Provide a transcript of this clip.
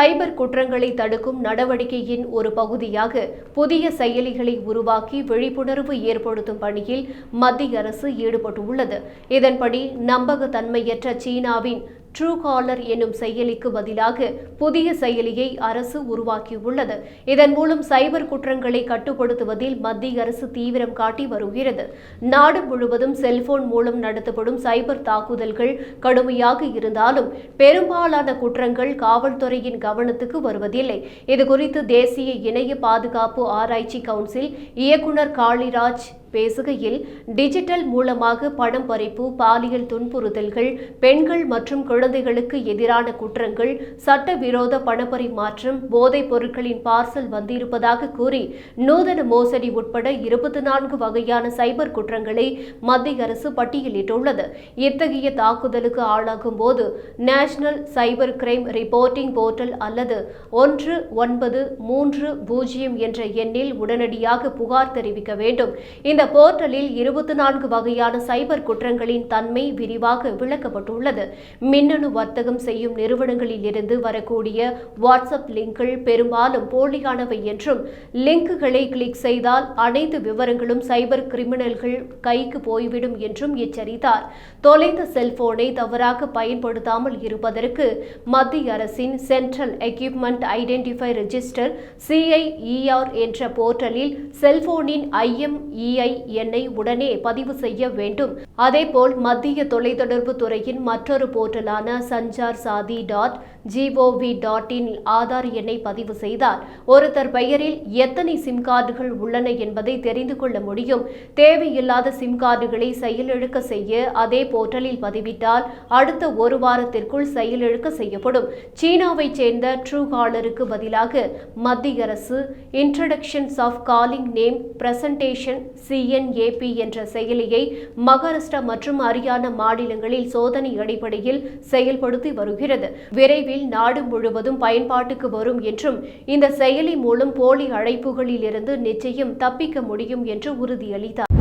சைபர் குற்றங்களை தடுக்கும் நடவடிக்கையின் ஒரு பகுதியாக புதிய செயலிகளை உருவாக்கி விழிப்புணர்வு ஏற்படுத்தும் பணியில் மத்திய அரசு ஈடுபட்டுள்ளது. இதன்படி நம்பகத்தன்மையற்ற சீனாவின் ட்ரூ காலர் என்னும் செயலிக்கு பதிலாக புதிய செயலியை அரசு உருவாக்கியுள்ளது. இதன் மூலம் சைபர் குற்றங்களை கட்டுப்படுத்துவதில் மத்திய அரசு தீவிரம் காட்டி வருகிறது. நாடு முழுவதும் செல்போன் மூலம் நடத்தப்படும் சைபர் தாக்குதல்கள் கடுமையாக இருந்தாலும் பெரும்பாலான குற்றங்கள் காவல்துறையின் கவனத்துக்கு வருவதில்லை. இதுகுறித்து தேசிய இணைய பாதுகாப்பு ஆராய்ச்சி கவுன்சில் இயக்குனர் காளிராஜ் பேசுகையில் டிஜிட்டல் மூலமாக பணம் பறிப்பு பாலியல் துன்புறுத்தல்கள் பெண்கள் மற்றும் குழந்தைகளுக்கு எதிரான குற்றங்கள் சட்டவிரோத பணப்பரிமாற்றம் போதைப் பொருட்களின் பார்சல் வந்திருப்பதாக கூறி நூதன மோசடி உட்பட இருபத்தி நான்கு வகையான சைபர் குற்றங்களை மத்திய அரசு பட்டியலிட்டுள்ளது. இத்தகைய தாக்குதலுக்கு ஆளாகும் போது national cyber crime reporting portal அல்லது ஒன்று ஒன்பது மூன்று பூஜ்ஜியம் என்ற எண்ணில் உடனடியாக புகார் தெரிவிக்க வேண்டும். இந்த போர்ட்டலில் இருபத்தி நான்கு வகையான சைபர் குற்றங்களின் தன்மை விரிவாக விளக்கப்பட்டுள்ளது. மின்னணு வர்த்தகம் செய்யும் நிறுவனங்களில் இருந்து வரக்கூடிய வாட்ஸ்அப் லிங்க்கள் பெரும்பாலும் போலியானவை என்றும் லிங்குகளை கிளிக் செய்தால் அனைத்து விவரங்களும் சைபர் கிரிமினல்கள் கைக்கு போய்விடும் என்றும் எச்சரித்தார். தொலைந்த செல்போனை தவறாக பயன்படுத்தாமல் இருப்பதற்கு மத்திய அரசின் central equipment identify register CIER என்ற போர்ட்டலில் செல்போனின் ஐஎம்இஐ எண்ணை உடனே பதிவு செய்ய வேண்டும். அதேபோல் மத்திய தொலைத்தொடர்பு துறையின் மற்றொரு போர்ட்டலான Sanchar Saathi dot GOV dot in Aadhaar எண்ணை பதிவு செய்தால் ஒருத்தர் பெயரில் எத்தனை சிம் கார்டுகள் உள்ளன என்பதை தெரிந்து கொள்ள முடியும். தேவையில்லாத சிம் கார்டுகளை செயலிழக்க செய்ய அதே போர்ட்டலில் பதிவிட்டால் அடுத்த ஒரு வாரத்திற்குள் செயலிழக்க செய்யப்படும். சீனாவைச் சேர்ந்த ட்ரூ காலருக்கு பதிலாக மத்திய அரசு introductions of calling name presentation PNAP என்ற செயலியை மகாராஷ்டிரா மற்றும் ஹரியானா மாநிலங்களில் சோதனை அடிப்படையில் செயல்படுத்தி வருகிறது. விரைவில் நாடு முழுவதும் பயன்பாட்டுக்கு வரும் என்றும் இந்த செயலி மூலம் போலி அழைப்புகளில் இருந்து நிச்சயம் தப்பிக்க முடியும் என்று உறுதியளித்தார்.